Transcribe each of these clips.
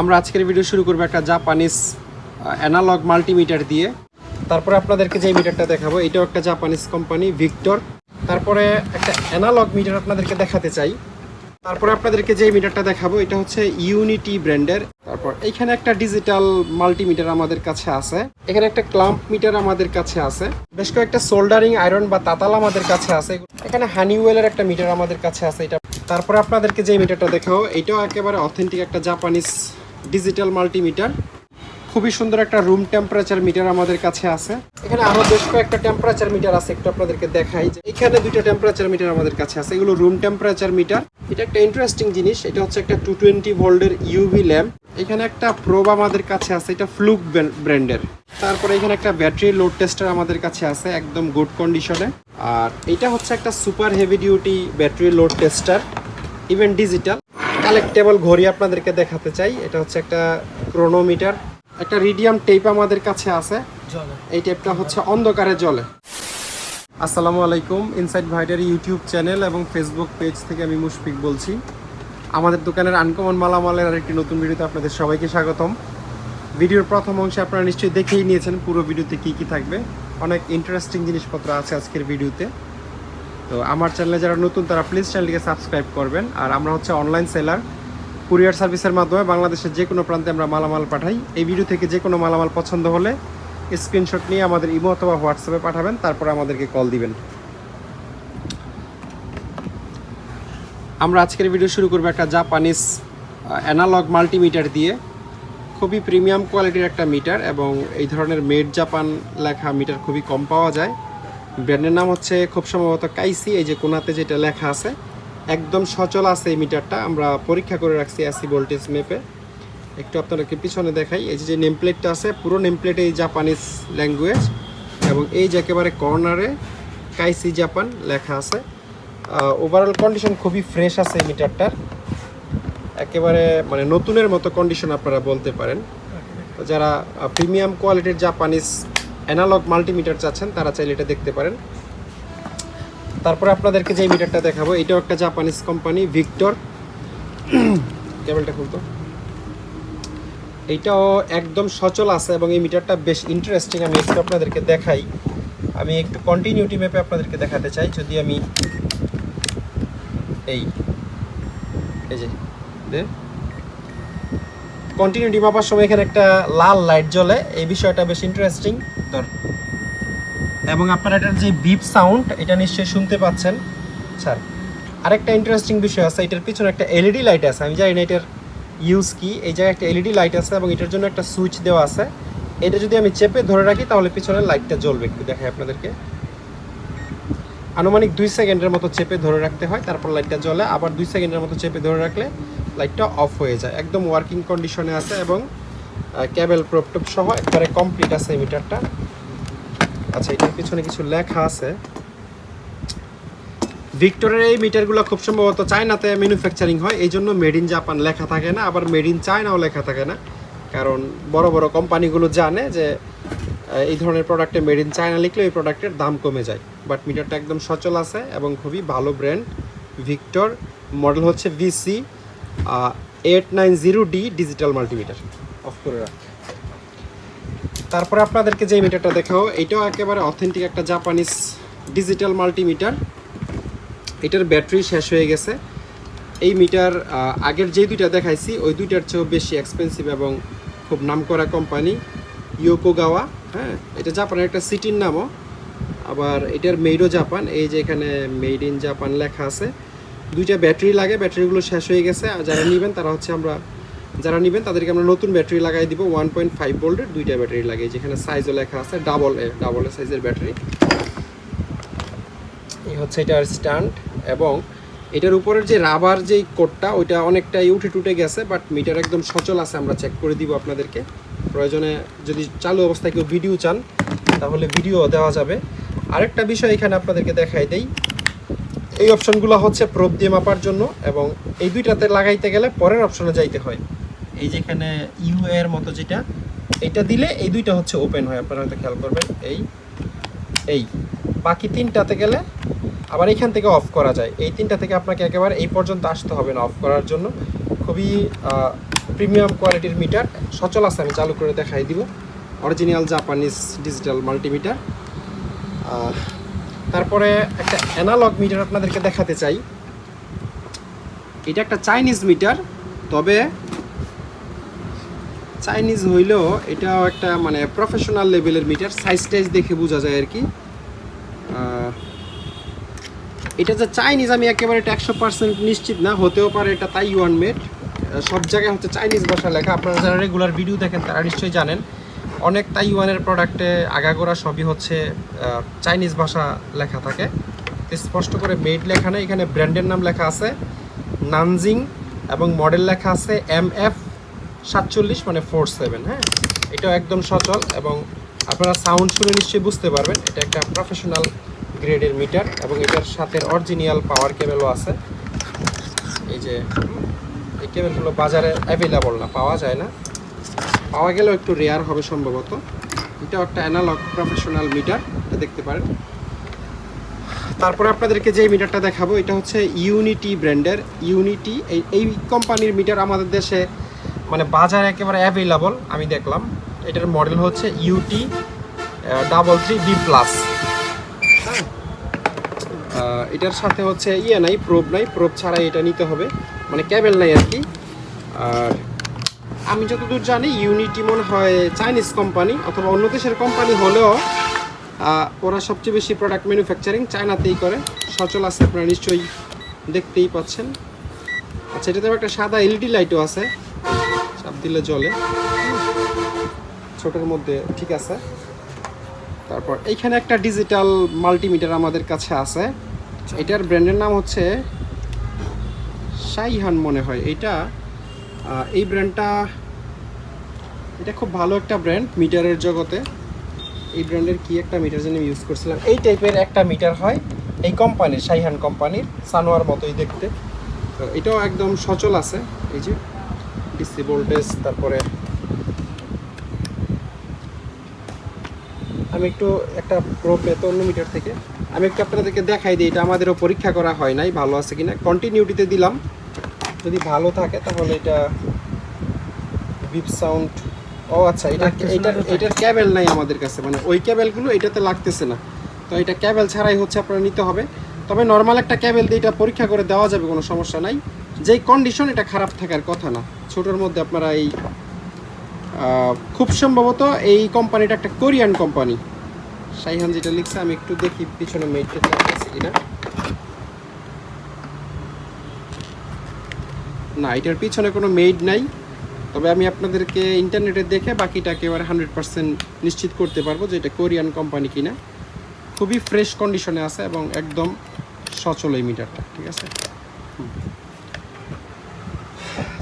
আমরা আজকের ভিডিও শুরু করব একটা জাপানিজ অ্যানালগ মাল্টিমিটার দিয়ে। তারপরে আপনাদেরকে যে মিটারটা দেখাবো, এটাও একটা জাপানিজ কোম্পানি ভিক্টর তারপরে একটা অ্যানালগ মিটার আপনাদেরকে দেখাতে চাই। তারপরে আপনাদেরকে যে মিটারটা দেখাবো, এটা হচ্ছে ইউনিটি ব্র্যান্ডের তারপর এখানে একটা ডিজিটাল মাল্টিমিটার আমাদের কাছে আছে। এখানে একটা ক্লাম্প মিটার আমাদের কাছে আছে। বেশ কয়েকটা সোল্ডারিং আয়রন বা তাতাল আমাদের কাছে আছে। এখানে হানিওয়েলের একটা মিটার আমাদের কাছে আছে। এটা তারপরে আপনাদেরকে যে মিটারটা দেখাবো, এটাও একেবারে অথেন্টিক একটা জাপানিজ ডিজিটাল মাল্টিমিটার। খুবই সুন্দর একটা রুম টেম্পারেচার মিটার আমাদের কাছে আছে। এখানে আরও বেশ কয়েকটা টেম্পারেচার মিটার আছে, একটু আপনাদেরকে দেখাই যে এখানে দুইটা টেম্পারেচার মিটার আমাদের কাছে আছে। এগুলো রুম টেম্পারেচার মিটার এটা একটা ইন্টারেস্টিং জিনিস, এটা হচ্ছে একটা টু টোয়েন্টি ভোল্টের ইউভি ল্যাম্প এখানে একটা প্রোব আমাদের কাছে আছে, এটা ফ্লুক ব্র্যান্ডের তারপরে এখানে একটা ব্যাটারি লোড টেস্টার আমাদের কাছে আছে, একদম গুড কন্ডিশনে আর এটা হচ্ছে একটা super heavy duty battery load tester even digital collectable ঘড়ি আপনাদেরকে দেখাতে চাই। এটা হচ্ছে একটা ক্রোনোমিটার একটা রিডিয়াম টেপ আমাদের কাছে আছে। এই টেপটা হচ্ছে অন্ধকারে জলে। আসসালামু আলাইকুম ইনসাইড ভাইডার ইউটিউব চ্যানেল এবং ফেসবুক পেজ থেকে আমি মুশফিক বলছি। আমাদের দোকানের আনকমন মালামালের আরেকটি নতুন ভিডিওতে আপনাদের সবাইকে স্বাগতম। ভিডিওর প্রথম অংশে আপনারা নিশ্চয়ই দেখেই নিয়েছেন পুরো ভিডিওতে কী কী থাকবে। অনেক ইন্টারেস্টিং জিনিসপত্র আছে আজকের ভিডিওতে। তো আমার চ্যানেলে যারা নতুন, তারা প্লিজ চ্যানেলটিকে সাবস্ক্রাইব করবেন। আর আমরা হচ্ছে অনলাইন সেলার কুরিয়ার সার্ভিসের মাধ্যমে বাংলাদেশের যে কোনো প্রান্তে আমরা মালামাল পাঠাই। এই ভিডিও থেকে যে কোনো মালামাল পছন্দ হলে স্ক্রিনশট নিয়ে আমাদের ইমো অথবা হোয়াটসঅ্যাপে পাঠাবেন, তারপর আমাদেরকে কল দিবেন। আমরা আজকের ভিডিও শুরু করব একটা জাপানিজ অ্যানালগ মাল্টিমিটার দিয়ে। খুবই প্রিমিয়াম কোয়ালিটির একটা মিটার এবং এই ধরনের মেড জাপান লেখা মিটার খুবই কম পাওয়া যায়। ব্র্যান্ডের নাম হচ্ছে খুব সম্ভবত কাইসি, এই যে কোনাতে যেটা লেখা আছে। একদম সচল আছে এই মিটারটা। আমরা পরীক্ষা করে রাখছি অ্যাসি ভোল্টেজ মেপে একটু আপনাদেরকে পিছনে দেখাই। এই যে নেম প্লেটটা আছে, পুরো নেম প্লেটে এই জাপানিজ ল্যাঙ্গুয়েজ এবং এই যে একেবারে কর্নারে কাইসি জাপান লেখা আছে। ওভারঅল কন্ডিশন খুবই ফ্রেশ আছে এই মিটারটার। একেবারে মানে নতুনের মতো কন্ডিশন আপনারা বলতে পারেন। যারা প্রিমিয়াম কোয়ালিটির জাপানিজ অ্যানালগ মাল্টিমিটার চাচ্ছেন, তারা চাইলে এটা দেখতে পারেন। তারপরে আপনাদেরকে যে মিটারটা দেখাবো, এটাও একটা জাপানিজ কোম্পানি, ভিক্টর। কেবলটা খুলতো। এইটাও একদম সচল আছে এবং এই মিটারটা বেশ ইন্টারেস্টিং আমি একটু আপনাদেরকে দেখাই। আমি একটু কন্টিনিউটি ম্যাপে আপনাদেরকে দেখাতে চাই, যদি আমি এই এই যে কন্টিনিউটি মাপার সময় এখানে একটা লাল লাইট জ্বলে। এই বিষয়টা বেশ ইন্টারেস্টিং এবং আপনারা এটার যে বিপ সাউন্ড এটা নিশ্চয়ই শুনতে পাচ্ছেন। স্যার, আরেকটা ইন্টারেস্টিং বিষয় আছে। এটার পিছনে একটা এলইডি লাইট আছে। আমি জানি না এটার ইউজ কি। এই জায়গায় একটা এলইডি লাইট আছে এবং এটার জন্য একটা সুইচ দেওয়া আছে। এটা যদি আমি চেপে ধরে রাখি, তাহলে পিছনে লাইটটা জ্বলবে। একটু দেখাই আপনাদেরকে। আনুমানিক দুই সেকেন্ডের মতো চেপে ধরে রাখতে হয়। তারপর লাইটটা জ্বলে। আবার দুই সেকেন্ডের মতো চেপে ধরে রাখলে লাইটটা অফ হয়ে যায়। একদম ওয়ার্কিং কন্ডিশনে আছে এবং ক্যাবেল প্রপটপ সহ একবারে কমপ্লিট আছে মিটারটা আচ্ছা এটার পিছনে কিছু লেখা আছে। ভিক্টোরের এই মিটারগুলো খুব সম্ভবত চায়নাতে ম্যানুফ্যাকচারিং হয় এই জন্য মেড ইন জাপান লেখা থাকে না, আবার মেড ইন চায়নাও লেখা থাকে না। কারণ বড় বড় কোম্পানিগুলো জানে যে এই ধরনের প্রোডাক্টে মেড ইন চায়না লিখলে এই প্রোডাক্টের দাম কমে যায়। বাট মিটারটা একদম সচল আছে এবং খুবই ভালো ব্র্যান্ড ভিক্টর মডেল হচ্ছে VC eight nine zero D digital multimeter off করে তারপরে আপনাদেরকে যে মিটারটা দেখাও এটাও একেবারে অথেন্টিক একটা জাপানিজ ডিজিটাল মাল্টিমিটার এটার ব্যাটারি শেষ হয়ে গেছে। এই মিটার আগের যে দুইটা দেখাইছি, ওই দুইটার চেয়েও বেশি এক্সপেন্সিভ এবং খুব নামকরা কোম্পানি ইয়োকোগাওয়া হ্যাঁ এটা জাপানের একটা সিটির নামও। আবার এটার মেডও জাপান এই যে এখানে মেড ইন জাপান লেখা আছে। দুইটা ব্যাটারি লাগে, ব্যাটারিগুলো শেষ হয়ে গেছে। আর যারা নেবেন, তারা হচ্ছে আমরা যারা নেবেন, তাদেরকে আমরা নতুন ব্যাটারি লাগাই দিব। ওয়ান পয়েন্ট ফাইভ ভোল্টের দুইটা ব্যাটারি লাগে। যেখানে সাইজও লেখা আছে ডাবল এ ডাবল এ সাইজের ব্যাটারি। এই হচ্ছে এটার স্ট্যান্ড এবং এটার উপরের যে রাবার যেই কোটটা, ওইটা অনেকটাই উঠে টুটে গেছে বাট মিটার একদম সচল আছে, আমরা চেক করে দিব আপনাদেরকে। প্রয়োজনে যদি চালু অবস্থায় কেউ ভিডিও চান, তাহলে ভিডিও দেওয়া যাবে। আরেকটা বিষয় এখানে আপনাদেরকে দেখাই দেই। এই অপশনগুলো হচ্ছে প্রোপ দিয়ে মাপার জন্য এবং এই দুইটাতে লাগাইতে গেলে পরের অপশনে যাইতে হয়। এই যেখানে ইউ এর মতো যেটা, এটা দিলে এই দুইটা হচ্ছে ওপেন হয়, আপনারা হয়তো খেয়াল করবেন। এই এই। বাকি তিনটাতে গেলে আবার এখান থেকে অফ করা যায়। এই তিনটা থেকে আপনাকে একেবারে এই পর্যন্ত আসতে হবে না অফ করার জন্য। খুবই প্রিমিয়াম কোয়ালিটির মিটার সচল আছে, আমি চালু করে দেখাই দিব। অরিজিনাল জাপানিজ ডিজিটাল মাল্টিমিটার তারপরে একটা অ্যানালগ মিটার আপনাদেরকে দেখাতে চাই। এটা একটা চাইনিজ মিটার তবে চাইনিজ হইলেও এটাও একটা মানে প্রফেশনাল লেভেলের মিটার সাইজ টাইজ দেখে বোঝা যায় আর কি। এটা যে চাইনিজ আমি একেবারে এটা একশো পার্সেন্ট নিশ্চিত না, হতেও পারে এটা তাইওয়ান মেড সব জায়গায় হচ্ছে চাইনিজ ভাষা লেখা। আপনারা যারা রেগুলার ভিডিও দেখেন, তারা নিশ্চয়ই জানেন। অনেক তাইওয়ানের প্রোডাক্টে আগাগোড়া সবই হচ্ছে চাইনিজ ভাষা লেখা থাকে। স্পষ্ট করে মেড লেখা নেই। এখানে ব্র্যান্ডের নাম লেখা আছে নানজিং এবং মডেল লেখা আছে এম এফ সাতচল্লিশ মানে ফোর সেভেন হ্যাঁ? এটাও একদম সচল এবং আপনারা সাউন্ড শুনে নিশ্চয়ই বুঝতে পারবেন। এটা একটা প্রফেশনাল গ্রেডের মিটার এবং এটার সাথে অরিজিনাল পাওয়ার কেবেলও আছে। এই যে এই কেবেলগুলো বাজারে অ্যাভেলেবল না, পাওয়া যায় না। পাওয়া গেলেও একটু রেয়ার হবে সম্ভবত। এটাও একটা অ্যানালগ প্রফেশনাল মিটার এটা দেখতে পারেন। তারপরে আপনাদেরকে যে মিটারটা দেখাবো, এটা হচ্ছে ইউনিটি ব্র্যান্ডের ইউনিটি এই এই কোম্পানির মিটার আমাদের দেশে মানে বাজারে একেবারে অ্যাভেলেবল আমি দেখলাম। এটার মডেল হচ্ছে UT double three B plus এটার সাথে হচ্ছে ইয়ে নাই প্রোব নাই প্রোব ছাড়াই এটা নিতে হবে। মানে ক্যাবেল নাই আর কি। আর আমি যতদূর জানি ইউনিটি মনে হয় চাইনিজ কোম্পানি অথবা অন্য দেশের কোম্পানি হলেও ওরা সবচেয়ে বেশি প্রোডাক্ট ম্যানুফ্যাকচারিং চায়নাতেই করে। সচল আছে আপনারা নিশ্চয়ই দেখতেই পাচ্ছেন। আচ্ছা এটাতে একটা সাদা এলইডি লাইটও আছে। চাপ দিলে জ্বলে। ছোটোর মধ্যে ঠিক আছে। তারপর এইখানে একটা ডিজিটাল মাল্টিমিটার আমাদের কাছে আছে। এটার ব্র্যান্ডের নাম হচ্ছে সাইহান মনে হয়। এটা এই ব্র্যান্ডটা এটা খুব ভালো একটা ব্র্যান্ড মিটারের জগতে। এই ব্র্যান্ডের কি একটা মিটার যেন ইউজ করছিলাম? এই টাইপের একটা মিটার হয় এই কোম্পানির সাইহান কোম্পানির সানোয়ার মতোই দেখতে। তো এটাও একদম সচল আছে। এই যে ডিসি ভোল্টেজ তারপরে আমি একটু একটা প্রো অন্য মিটার থেকে। আমি একটু আপনাদেরকে দেখাই দিই, এটা আমাদেরও পরীক্ষা করা হয় নাই, ভালো আছে কিনা। কন্টিনিউটিতে দিলাম। যদি ভালো থাকে, তাহলে এটা বিপ সাউন্ড ও আচ্ছা এটা না এটার ক্যাবেল নাই আমাদের কাছে মানে ওই ক্যাবেলগুলো এটাতে লাগতেছে না। তো এটা ক্যাবেল ছাড়াই হচ্ছে আপনারা নিতে হবে। তবে নর্মাল একটা ক্যাবেল দিয়ে এটা পরীক্ষা করে দেওয়া যাবে কোনো সমস্যা নাই। যেই কন্ডিশন এটা খারাপ থাকার কথা না। ছোটোর মধ্যে আপনারা এই খুব সম্ভবত এই কোম্পানিটা একটা কোরিয়ান কোম্পানি সাইহান যেটা লিখছে আমি একটু দেখি পিছনে মেটটা আছে কিনা। না এটার পিছনে কোনো মেড নাই। তবে আমি আপনাদেরকে ইন্টারনেটে দেখে বাকিটা একেবারে হান্ড্রেড পার্সেন্ট নিশ্চিত করতে পারব যে এটা কোরিয়ান কোম্পানি কিনা। খুবই ফ্রেশ কন্ডিশনে আছে এবং একদম সচল এই মিটারটা ঠিক আছে।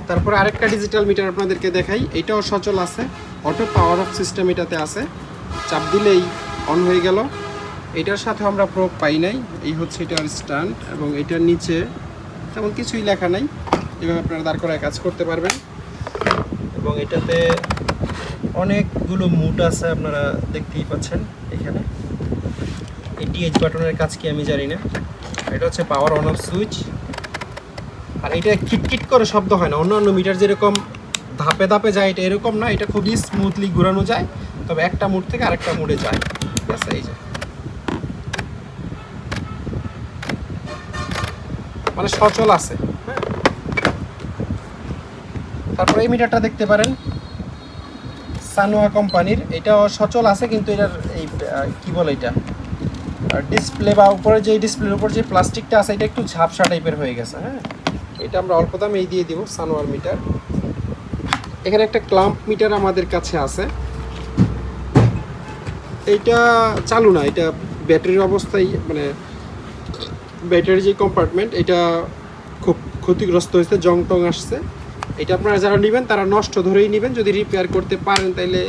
তারপরে আরেকটা ডিজিটাল মিটার আপনাদেরকে দেখাই, এটাও সচল আছে। অটো পাওয়ার অফ সিস্টেম এটাতে আছে। চাপ দিলেই অন হয়ে গেল। এটার সাথে আমরা প্রোব পাই নাই। এই হচ্ছে এটার স্ট্যান্ড এবং এটার নিচে তেমন কিছুই লেখা নাই। এভাবে আপনারা দাঁড় করায় কাজ করতে পারবেন। এবং এটাতে অনেকগুলো মুট আছে আপনারা দেখতেই পাচ্ছেন এখানে। এই ডিএইচ বাটনের কাজ কি আমি জানি না। এটা হচ্ছে পাওয়ার অন অফ সুইচ আর এটা কিটকিট করে শব্দ হয় না, অন্যান্য মিটার যেরকম ধাপে ধাপে যায়, এটা এরকম না, এটা খুবই স্মুথলি ঘুরানো যায়, তবে একটা মুড থেকে আরেকটা মুডে যায়। ঠিক আছে এই যে। মানে সচল আছে। তারপরে এই মিটারটা দেখতে পারেন। সানোয়া কোম্পানির। এটা সচল আছে, কিন্তু এটার এই কী বলে এটা? ডিসপ্লে বা উপরে যে ডিসপ্লের উপর যে প্লাস্টিকটা আছে, এটা একটু ঝাপসা টাইপের হয়ে গেছে হ্যাঁ? এটা আমরা অল্প দামেই দিয়ে দিব, সানোয়ার মিটার। এখানে একটা ক্লাম্প মিটার আমাদের কাছে আছে। এইটা চালু না, এটা ব্যাটারির অবস্থায় মানে ব্যাটারি যে কম্পার্টমেন্ট এটা খুব ক্ষতিগ্রস্ত হয়েছে জং টং আসছে। এটা আপনারা যারা নেবেন, তারা নষ্ট ধরেই নেবেন। যদি রিপেয়ার করতে পারেন তাইলে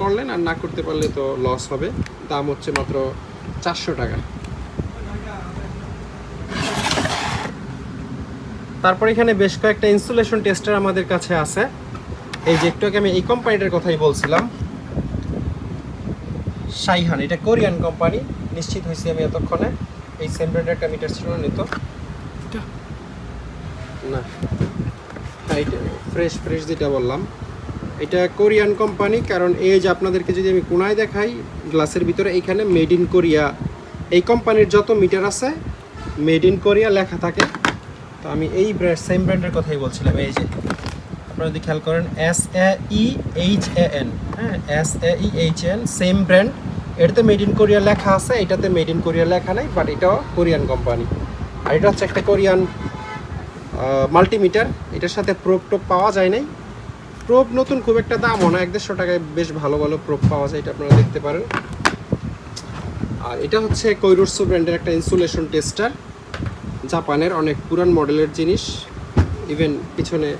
করলেন, আর না করতে পারলে তো লস হবে। দাম হচ্ছে মাত্র চারশো টাকা। তারপর এখানে বেশ কয়েকটা ইনস্টলেশন টেস্টার আমাদের কাছে আছে। এই যে একটু আমি এই কোম্পানিটার কথাই বলছিলাম। সাইহান এটা কোরিয়ান কোম্পানি নিশ্চিত হয়েছি আমি এতক্ষণে। এই সেম ব্র্যান্ডের একটা মিটার ছিল নিত? না। ফ্রেশ ফ্রেশ যেটা বললাম, এটা কোরিয়ান কোম্পানি কারণ এই যে আপনাদেরকে যদি আমি কোনায় দেখাই গ্লাসের ভিতরে এইখানে মেড ইন কোরিয়া এই কোম্পানির যত মিটার আছে মেড ইন কোরিয়া লেখা থাকে। তো আমি এই ব্র্যান্ড সেম ব্র্যান্ডের কথাই বলছিলাম, এই যে, আপনারা যদি খেয়াল করেন S A E H A N হ্যাঁ S A E H N same brand এটাতে মেড ইন কোরিয়া লেখা আছে, এটাতে মেড ইন কোরিয়া লেখা নাই বাট এটাও কোরিয়ান কোম্পানি আর এটা হচ্ছে একটা কোরিয়ান মাল্টিমিটার এটার সাথে প্রোপ টোপ পাওয়া যায় নাই। প্রোপ নতুন, খুব একটা দাম দামও না এক দেড়শো টাকায় বেশ ভালো ভালো প্রোপ পাওয়া যায়, এটা আপনারা দেখতে পারেন। আর এটা হচ্ছে কৈরুসু ব্র্যান্ডের একটা ইনসুলেশন টেস্টার জাপানের অনেক পুরান মডেলের জিনিস। ইভেন পিছনে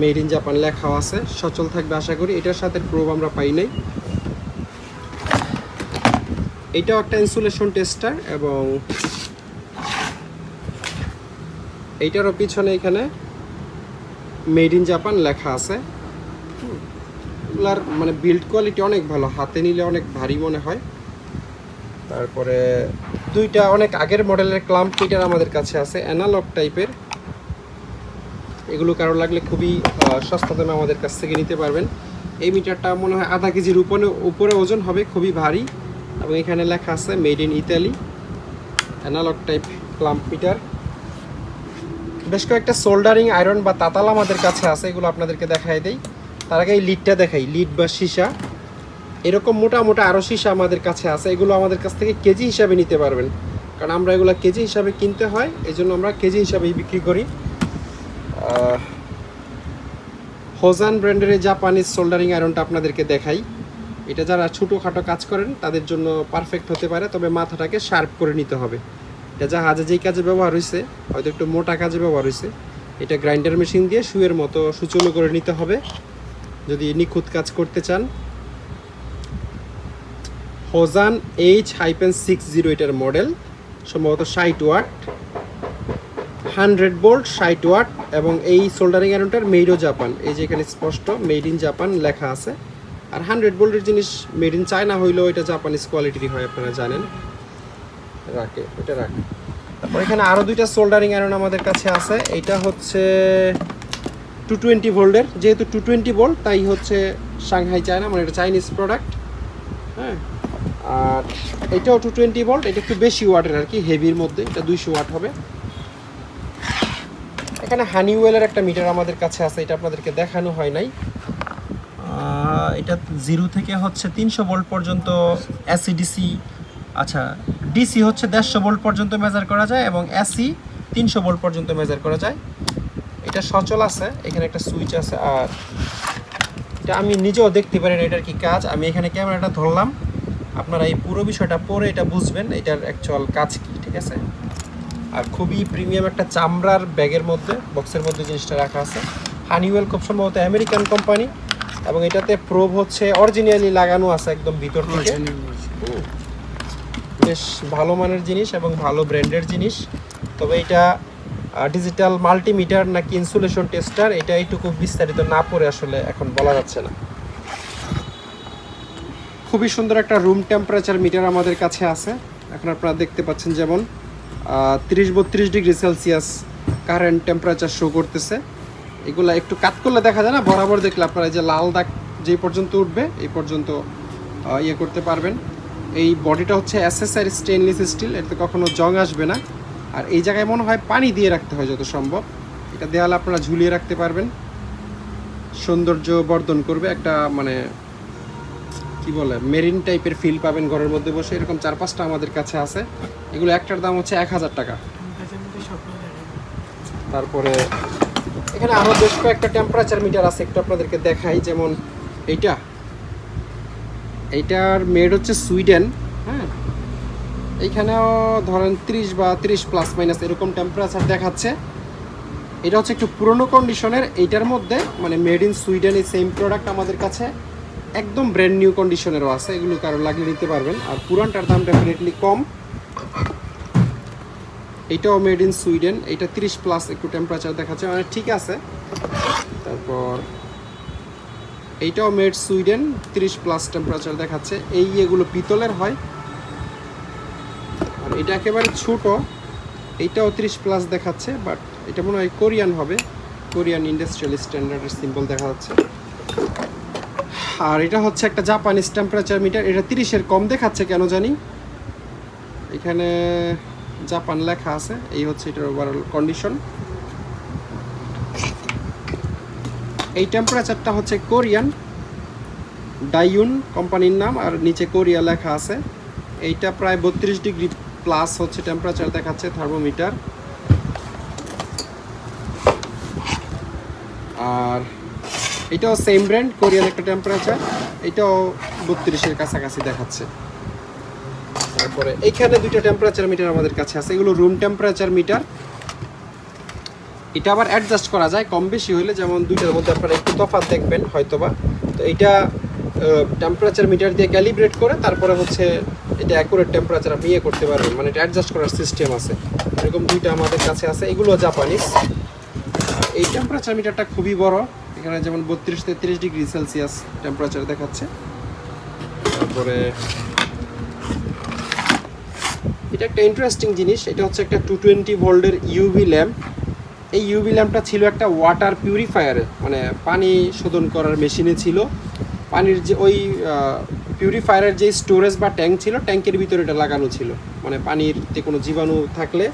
মেড ইন জাপান লেখাও আছে, সচল থাকবে আশা করি। এটার সাথে প্রোব আমরা পাই নাই। এটাও একটা ইনসুলেশন টেস্টার এবং এইটারও পিছনে এখানে মেড ইন জাপান লেখা আছে। এগুলার মানে বিল্ড কোয়ালিটি অনেক ভালো, হাতে নিলে অনেক ভারী মনে হয়। তারপরে দুইটা অনেক আগের মডেলের ক্লাম্প মিটার আমাদের কাছে আছে অ্যানালগ টাইপের এগুলো কারও লাগলে খুবই সস্তা দামে আমাদের কাছ থেকে নিতে পারবেন। এই মিটারটা মনে হয় আধা কেজির উপরে উপরে ওজন হবে, খুবই ভারী। এবং এখানে লেখা আছে made in Italy analogue type clamp meter বেশ কয়েকটা সোল্ডারিং আয়রন বা তাতাল আমাদের কাছে আছে, এগুলো আপনাদেরকে দেখাই দেই। তার আগে এই লিডটা দেখাই, লিড বা সীসা। এরকম মোটা মোটা আরও সীসা আমাদের কাছে আছে, এগুলো আমাদের কাছ থেকে কেজি হিসাবে নিতে পারবেন। কারণ আমরা এগুলো কেজি হিসাবে কিনতে হয় এই জন্য আমরা কেজি হিসাবেই বিক্রি করি। হোজান ব্র্যান্ডের জাপানিজ সোল্ডারিং আয়রনটা আপনাদেরকে দেখাই। এটা যারা ছোটোখাটো কাজ করেন, তাদের জন্য পারফেক্ট হতে পারে, তবে মাথাটাকে শার্প করে নিতে হবে। এটা জাহাজে যেই কাজে ব্যবহার হয়েছে হয়তো একটু মোটা কাজে ব্যবহার হয়েছে এটা গ্রাইন্ডার মেশিন দিয়ে শুয়ের মতো সুচলো করে নিতে হবে। যদি নিখুঁত কাজ করতে চান Hozan H hyphen six zero এটার মডেল, সম্ভবত ষাট ওয়াট, হান্ড্রেড বোল্ট ষাট ওয়াট, এবং এই সোল্ডারিং আয়রনটার মেডও জাপান। এই যে এখানে স্পষ্ট, মেড ইন জাপান লেখা আছে। আর হান্ড্রেড বোল্টের জিনিস মেড ইন চায়না হইলেও এটা জাপানিজ কোয়ালিটির হয়, আপনারা জানেন। রাখে, এটা রাখে। তারপর এখানে আরও দুইটা সোল্ডারিং আয়রন আমাদের কাছে আছে। এটা হচ্ছে টু টোয়েন্টি ভোল্টের যেহেতু টু টোয়েন্টি ভোল্ট তাই হচ্ছে সাংহাই চায়না মানে এটা চাইনিজ প্রোডাক্ট হ্যাঁ? আর এটাও টু টোয়েন্টি ভোল্ট এটা একটু বেশি ওয়াটের আর কি হেভির মধ্যে। এটা দুইশো ওয়াট হবে। এখানে হানিওয়েলের একটা মিটার আমাদের কাছে আছে, এটা আপনাদেরকে দেখানো হয় নাই। এটা জিরো থেকে হচ্ছে তিনশো ভোল্ট পর্যন্ত অ্যাসিডিসি আচ্ছা ডিসি হচ্ছে দেড়শো ভোল্ট পর্যন্ত মেজার করা যায় এবং এসি তিনশো ভোল্ট পর্যন্ত মেজার করা যায়। এটা সচল আছে এখানে একটা সুইচ আছে আর এটা আমি নিজেও দেখতে পারি না এটার কি কাজ। আমি এখানে ক্যামেরাটা ধরলাম। আপনারা এই পুরো বিষয়টা পরে এটা বুঝবেন এটার অ্যাকচুয়াল কাজ কি ঠিক আছে? আর খুবই প্রিমিয়াম একটা চামড়ার ব্যাগের মধ্যে বক্সের মধ্যে জিনিসটা রাখা আছে। হানিওয়েল খুব সম্ভবত আমেরিকান কোম্পানি এবং এটাতে প্রোভ হচ্ছে অরিজিনালি লাগানো আছে একদম ভিতর থেকে। বেশ ভালো মানের জিনিস এবং ভালো ব্র্যান্ডের জিনিস। তবে এটা ডিজিটাল মাল্টিমিটার নাকি ইনসুলেশন টেস্টার এটা এইটুকু বিস্তারিত না পড়ে আসলে এখন বলা যাচ্ছে না। খুবই সুন্দর একটা রুম টেম্পারেচার মিটার আমাদের কাছে আছে। এখন আপনারা দেখতে পাচ্ছেন যেমন তিরিশ বত্রিশ degree Celsius current temperature show করতেছে। এগুলা একটু কাত করলে দেখা যায় না? বরাবর দেখলে আপনারা যে লাল দাগ যেই পর্যন্ত উঠবে, এই পর্যন্ত ইয়ে করতে পারবেন। এই বডিটা হচ্ছে এসএসআর স্টেনলেস স্টিল এতে কখনো জং আসবে না। আর এই জায়গায় মনে হয় পানি দিয়ে রাখতে হয় যত সম্ভব। এটা দেওয়ালে আপনারা ঝুলিয়ে রাখতে পারবেন। সৌন্দর্য বর্ধন করবে, একটা মানে কি বলে, মেরিন টাইপের ফিল পাবেন ঘরের মধ্যে বসে। এরকম চার পাঁচটা আমাদের কাছে আছে। এগুলো একটার দাম হচ্ছে এক হাজার টাকা। তারপরে, এখানে আরও বেশ কয়েকটা টেম্পারেচার মিটার আছে, একটু আপনাদেরকে দেখাই। যেমন এইটা। এইটার মেড হচ্ছে সুইডেন হ্যাঁ? এইখানেও ধরেন ত্রিশ বা ত্রিশ প্লাস মাইনাস এরকম টেম্পারেচার দেখাচ্ছে। এটা হচ্ছে একটু পুরনো কন্ডিশনের এইটার মধ্যে মানে মেড ইন সুইডেন এই সেম প্রোডাক্ট আমাদের কাছে একদম ব্র্যান্ড নিউ কন্ডিশনেরও আছে, এগুলো কারও লাগিয়ে নিতে পারবেন। আর পুরানটার দাম ডেফিনেটলি কম। এইটাও মেড ইন সুইডেন এটা তিরিশ প্লাস একটু টেম্পারেচার দেখাচ্ছে। মানে ঠিক আছে। তারপর এইটাও মেড সুইডেন তিরিশ প্লাস টেম্পারেচার দেখাচ্ছে। এই এগুলো পিতলের হয়। আর এটা একেবারে ছোট, এইটাও তিরিশ প্লাস দেখাচ্ছে বাট এটা মনে হয় কোরিয়ান হবে। কোরিয়ান ইন্ডাস্ট্রিয়াল স্ট্যান্ডার্ডের সিম্বল দেখা যাচ্ছে। আর এটা হচ্ছে একটা জাপানিজ টেম্পারেচার মিটার এটা তিরিশের কম দেখাচ্ছে, কেন জানি? এখানে জাপান লেখা আছে, এই হচ্ছে এটার ওভারঅল কন্ডিশন এই টেম্পারেচারটা হচ্ছে কোরিয়ান। ডাইউন কোম্পানির নাম, আর নিচে কোরিয়া লেখা আছে। এইটা প্রায় বত্রিশ ডিগ্রি প্লাস হচ্ছে টেম্পারেচার দেখাচ্ছে থার্মোমিটার আর এটাও সেম ব্র্যান্ড কোরিয়ান একটা টেম্পারেচার এটাও বত্রিশের কাছাকাছি দেখাচ্ছে। তারপরে এইখানে দুইটা টেম্পারেচার মিটার আমাদের কাছে আছে। এগুলো রুম টেম্পারেচার মিটার এটা আবার অ্যাডজাস্ট করা যায়, কম বেশি হলে যেমন দুইটার মধ্যে আপনারা একটু তফাৎ দেখবেন হয়তোবা। তো এটা টেম্পারেচার মিটার দিয়ে ক্যালিব্রেট করে তারপরে হচ্ছে এটা অ্যাকুরেট টেম্পারেচার আপনি ইয়ে করতে পারবেন। মানে এটা অ্যাডজাস্ট করার সিস্টেম আছে। এরকম দুইটা আমাদের কাছে আছে। এগুলো জাপানিজ এই টেম্পারেচার মিটারটা খুবই বড়। এখানে যেমন বত্রিশ তেত্রিশ ডিগ্রি সেলসিয়াস টেম্পারেচার দেখাচ্ছে। তারপরে এটা একটা ইন্টারেস্টিং জিনিস। এটা হচ্ছে একটা টু টোয়েন্টি ভোল্টের ইউভি ল্যাম্প এই ইউভি ল্যাম্পটা ছিল একটা ওয়াটার পিউরিফায়ারে মানে পানি শোধন করার মেশিনে ছিল। পানির যে ওই পিউরিফায়ারের যে স্টোরেজ বা ট্যাঙ্ক ছিল, ট্যাঙ্কের ভিতরে এটা লাগানো ছিল। মানে পানির যে কোনো জীবাণু থাকলে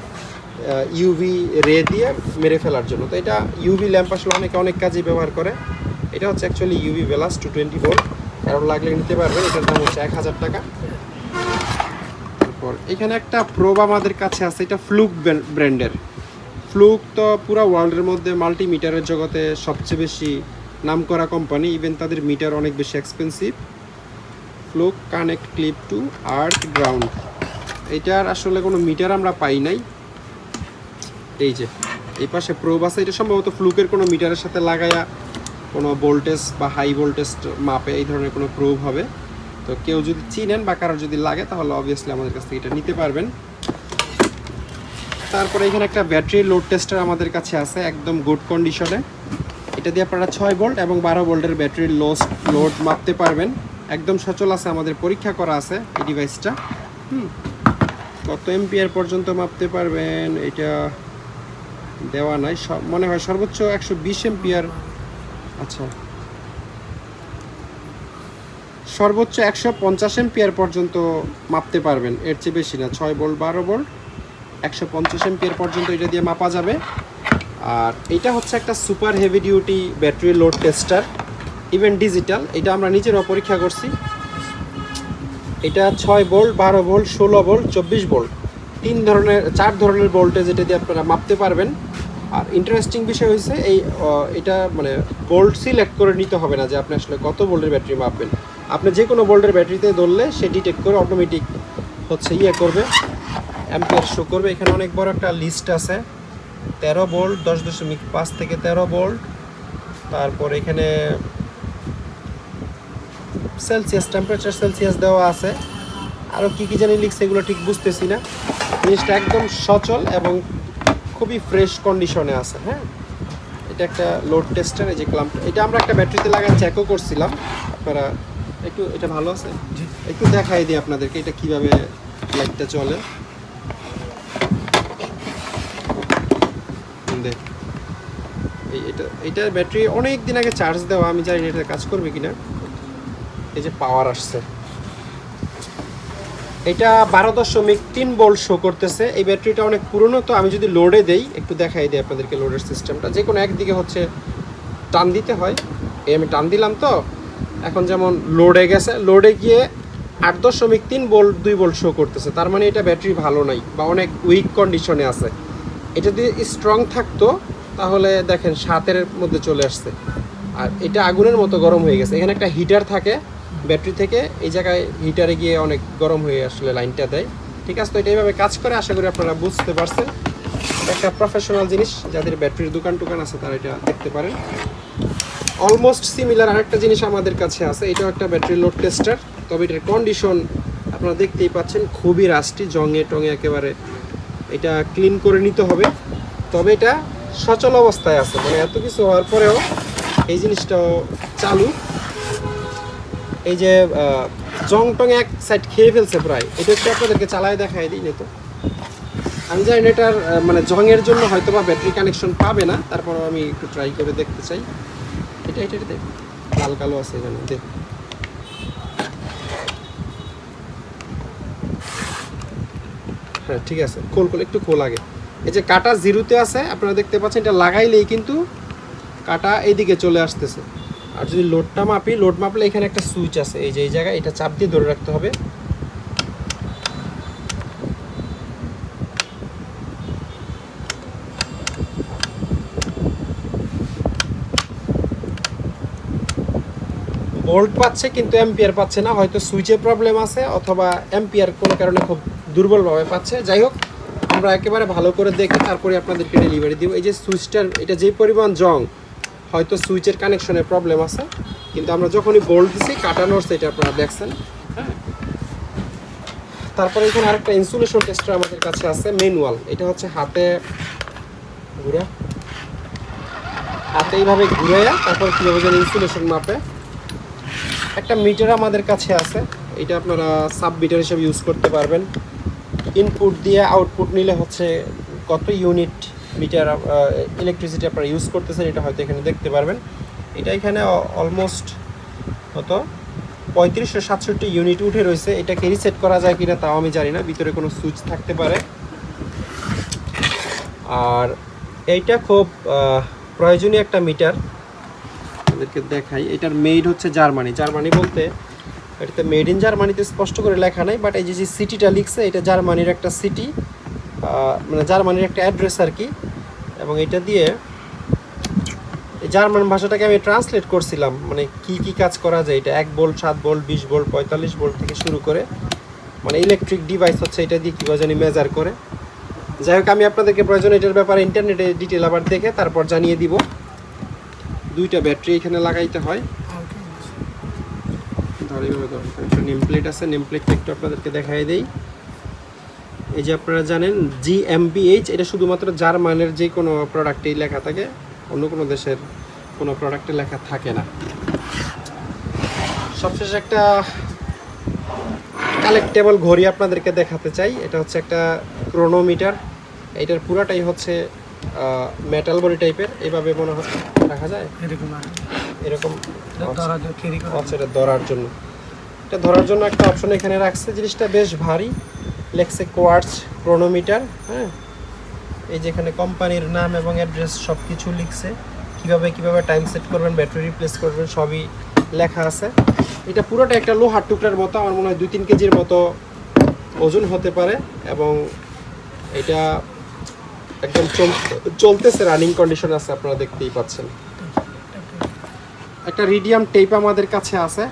ইউভি রে দিয়ে মেরে ফেলার জন্য। তো এটা ইউভি ল্যাম্প আসলে অনেকে অনেক কাজে ব্যবহার করে। এটা হচ্ছে অ্যাকচুয়ালি ইউভি বেলাস টু টোয়েন্টি ফোর কারণ লাগলে নিতে পারবেন এটার দাম হচ্ছে এক হাজার টাকা। তারপর এখানে একটা প্রোব আমাদের কাছে আছে, এটা ফ্লুক ব্র্যান্ডের ফ্লুক তো পুরো ওয়ার্ল্ডের মধ্যে মাল্টিমিটারের জগতে সবচেয়ে বেশি নাম করা কোম্পানি ইভেন তাদের মিটার অনেক বেশি expensive Fluke connect clip to earth ground এটার আসলে কোনো মিটার আমরা পাই নাই। এই যে, এই পাশে প্রোব আছে। এটা সম্ভবত ফ্লুকের কোনো মিটারের সাথে লাগায়া কোনো ভোল্টেজ বা হাই ভোল্টেজ মাপে এই ধরনের কোনো প্রোব হবে। তো কেউ যদি চিনেন বা কারোর যদি লাগে, তাহলে অবভিয়াসলি আমাদের কাছ থেকে এটা নিতে পারবেন। তারপরে এখানে একটা ব্যাটারি লোড টেস্টার আমাদের কাছে আছে, একদম গুড কন্ডিশনে এটা দিয়ে আপনারা ছয় ভোল্ট এবং বারো ভোল্টের ব্যাটারির লোস লোড মাপতে পারবেন। একদম সচল আছে, আমাদের পরীক্ষা করা আছে এই ডিভাইসটা কত এমপিআর পর্যন্ত মাপতে পারবেন এটা দেওয়া নাই। মনে হয় সর্বোচ্চ একশো বিশ এমপিআর আচ্ছা। সর্বোচ্চ একশো পঞ্চাশ এমপিআর পর্যন্ত মাপতে পারবেন, এর চেয়ে বেশি না, ছয় বোল্ট বারো ভোল্ট একশো পঞ্চাশ এমপিআর পর্যন্ত এটা দিয়ে মাপা যাবে। আর এটা হচ্ছে একটা super heavy duty battery load tester, even digital. এটা আমরা নিজেরাও পরীক্ষা করছি। এটা ছয় ভোল্ট, বারো ভোল্ট, ষোলো ভোল্ট, চব্বিশ ভোল্ট। তিন ধরনের, চার ধরনের ভোল্টেজ এটা দিয়ে আপনারা মাপতে পারবেন। আর ইন্টারেস্টিং বিষয় হয়েছে এই এটা মানে ভোল্ট সিলেক্ট করে নিতে হবে না যে আপনি আসলে কত ভোল্টের ব্যাটারি মাপবেন। আপনি যে কোনো ভোল্টের ব্যাটারিতে ধরলে সে ডিটেক্ট করে অটোমেটিক হচ্ছে ইয়ে করবে। অ্যাম্পিয়ার শো করবে। এখানে অনেক বড় একটা লিস্ট আছে। তেরো বোল্ট দশ দশমিক পাঁচ থেকে তেরো বোল্ট তারপর এখানে সেলসিয়াস টেম্পারেচার সেলসিয়াস দেওয়া আছে। আরও কী কী জানি লিখছে এগুলো ঠিক বুঝতেছি না। জিনিসটা একদম সচল এবং খুবই ফ্রেশ কন্ডিশনে আছে হ্যাঁ? এটা একটা লোড টেস্টার এই যে ক্লাম্প এটা আমরা একটা ব্যাটারিতে লাগান চেকও করছিলাম। আপনারা একটু এটা ভালো আছে? একটু দেখাই দিই আপনাদেরকে এটা কীভাবে লাইটটা চলে দেখ এই এটা এটা ব্যাটারি অনেক দিন আগে চার্জ দেওয়া, আমি জানি এটা কাজ করবে কিনা। এই যে পাওয়ার আসছে। এটা বারো দশমিক তিন বোল্ট শো করতেছে। এই ব্যাটারিটা অনেক পুরনো, তো আমি যদি লোডে দেই, একটু দেখাই দিই আপনাদেরকে লোডের সিস্টেমটা যে কোনো একদিকে হচ্ছে টান দিতে হয়। এই আমি টান দিলাম তো। এখন যেমন লোডে গেছে লোডে গিয়ে আট দশমিক তিন বোল্ট দুই বোল্ট শো করতেছে। তার মানে এটা ব্যাটারি ভালো নাই, বা অনেক উইক কন্ডিশনে আছে। এটা যদি স্ট্রং থাকতো তাহলে দেখেন সাতের মধ্যে চলে আসছে। আর এটা আগুনের মতো গরম হয়ে গেছে। এখানে একটা হিটার থাকে ব্যাটারি থেকে। এই জায়গায় হিটারে গিয়ে অনেক গরম হয়ে আসলে লাইনটা দেয়। ঠিক আছে? তো এটা এইভাবে কাজ করে, আশা করি আপনারা বুঝতে পারছেন। একটা প্রফেশনাল জিনিস, যাদের ব্যাটারির দোকান টোকান আছে, তারা এটা দেখতে পারেন। অলমোস্ট সিমিলার আরেকটা জিনিস আমাদের কাছে আছে। এটাও একটা ব্যাটারি লোড টেস্টার তবে এটার কন্ডিশন আপনারা দেখতেই পাচ্ছেন, খুবই রাস্টি জঙে টঙে একেবারে এটা ক্লিন করে নিতে হবে। তবে এটা সচল অবস্থায় আছে। মানে এত কিছু হওয়ার পরেও এই জিনিসটাও চালু। এই যে জং টং এক সাইড খেয়ে ফেলছে প্রায়। এটা একটু আপনাদেরকে চালায় দেখাই দিই তো আমি জানি এটার মানে জংয়ের জন্য হয়তো বা ব্যাটারি কানেকশন পাবে না। তারপর আমি একটু ট্রাই করে দেখতে চাই। এটা এটা দেখ লাল, কালো আছে এখানে দেখ হ্যাঁ ঠিক আছে। খোল খোল একটু খোল আগে। এই যে কাটা জিরোতে আছে, আপনারা দেখতে পাচ্ছেন, এটা লাগাইলেই কিন্তু কাটা এইদিকে চলে আসতেছে। আর যদি লোডটা মাপি, লোড মাপলে এখানে একটা সুইচ আছে। এই যে এই জায়গায় এটা চাপ দিয়ে ধরে রাখতে হবে। ভোল্ট পাচ্ছে কিন্তু এম্পিয়ার পাচ্ছে না, হয়তো সুইচের প্রবলেম আছে অথবা এম্পিয়ার কোনো কারণে খুব দুর্বলভাবে পাচ্ছে। যাই হোক আমরা একেবারে ভালো করে দেখে তারপরে আপনাদেরকে ডেলিভারি দিব। এই যে সুইচটার এটা যে পরিমাণ জং, হয়তো সুইচের কানেকশনের প্রবলেম আছে, কিন্তু আমরা যখনই বোল্ট দিছি, কাটানোর সেটা আপনারা দেখছেন হ্যাঁ? তারপরে এখানে আরেকটা ইনসুলেশন টেস্টার আমাদের কাছে আছে ম্যানুয়াল এটা হচ্ছে হাতে ঘুরে। হাতে এইভাবে ঘুরে, তারপর কীভাবে যেন ইনসুলেশন মাপে। একটা মিটার আমাদের কাছে আছে, এটা আপনারা সাব মিটার হিসেবে ইউজ করতে পারবেন। ইনপুট দিয়ে আউটপুট নিলে হচ্ছে কত ইউনিট মিটার ইলেকট্রিসিটি আপনারা ইউজ করতেছেন এটা হয়তো এখানে দেখতে পারবেন। এটা এখানে অলমোস্ট হতো পঁয়ত্রিশশো সাতষট্টি ইউনিট উঠে রয়েছে। এটাকে রিসেট করা যায় কিনা তাও আমি জানি না। ভিতরে কোনো সুইচ থাকতে পারে। আর এইটা খুব প্রয়োজনীয় একটা মিটার আপনাদেরকে দেখাই। এটার মেড হচ্ছে জার্মানি। জার্মানি বলতে এটাতে মেড ইন জার্মানিতে স্পষ্ট করে লেখা নাই বাট এই যে যে সিটিটা লিখছে, এটা জার্মানির একটা সিটি মানে জার্মানির একটা অ্যাড্রেস আর কি। এবং এটা দিয়ে এই জার্মান ভাষাটাকে আমি ট্রান্সলেট করছিলাম মানে কি কি কাজ করা যায়, এটা এক বোল্ট সাত বোল্ট বিশ বোল্ট পঁয়তাল্লিশ বোল্ট থেকে শুরু করে মানে ইলেকট্রিক ডিভাইস হচ্ছে এটা দিয়ে কীভাবে জানি মেজার করে। যাই হোক, আমি আপনাদেরকে প্রয়োজন এটার ব্যাপারে ইন্টারনেটে ডিটেল আবার দেখে তারপর জানিয়ে দিব। দুইটা ব্যাটারি এখানে লাগাইতে হয়। ধর এইভাবে। একটা নেম প্লেট আছে নেম প্লেটটা একটু আপনাদেরকে দেখাই দেই। এই যে আপনারা জানেন জিএমবিএইচ এটা শুধুমাত্র জার্মানের যে কোনো প্রোডাক্টেই লেখা থাকে, অন্য কোনো দেশের কোনো প্রোডাক্টে লেখা থাকে না। সবশেষে একটা কালেক্টেবল ঘড়ি আপনাদেরকে দেখাতে চাই। এটা হচ্ছে একটা ক্রোনোমিটার এটার পুরাটাই হচ্ছে মেটাল বডি টাইপের এইভাবে মনে হয় রাখা যায়? এরকম এরকম আচ্ছা এটা ধরার জন্য। এটা ধরার জন্য একটা অপশন এখানে রাখছে। জিনিসটা বেশ ভারী। লেখছে কোয়ার্টস ক্রোনোমিটার হ্যাঁ? এই যে এখানে কোম্পানির নাম এবং অ্যাড্রেস সব কিছু লিখছে। কীভাবে কীভাবে টাইম সেট করবেন ব্যাটারি রিপ্লেস করবেন সবই লেখা আছে। এটা পুরোটা একটা লোহার টুকরার মতো আমার মনে হয় দুই তিন কেজির মতো ওজন হতে পারে এবং এটা একদম চল- চলতেছে রানিং কন্ডিশন আছে আপনারা দেখতেই পাচ্ছেন। একটা রিডিয়াম টেপ আমাদের কাছে আছে।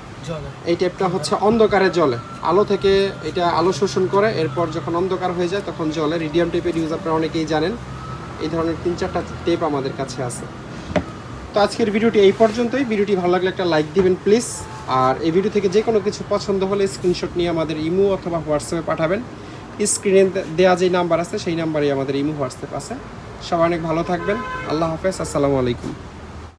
এই টেপটা হচ্ছে অন্ধকারে জলে। আলো থেকে এটা আলো শোষণ করে এরপর যখন অন্ধকার হয়ে যায় তখন জলে। রিডিয়াম টেপের ইউজ আপনারা অনেকেই জানেন। এই ধরনের তিন চারটা টেপ আমাদের কাছে আছে। তো আজকের ভিডিওটি এই পর্যন্তই। ভিডিওটি ভালো লাগলে একটা লাইক দিবেন প্লিজ আর এই ভিডিও থেকে যে কোনো কিছু পছন্দ হলে স্ক্রিনশট নিয়ে আমাদের ইমো অথবা হোয়াটসঅ্যাপে পাঠাবেন। স্ক্রিনে দেওয়া যে নাম্বার আছে সেই নাম্বারেই আমাদের ইমো হোয়াটসঅ্যাপ আছে। সবাই অনেক ভালো থাকবেন। আল্লাহ হাফেজ। আসসালামু আলাইকুম।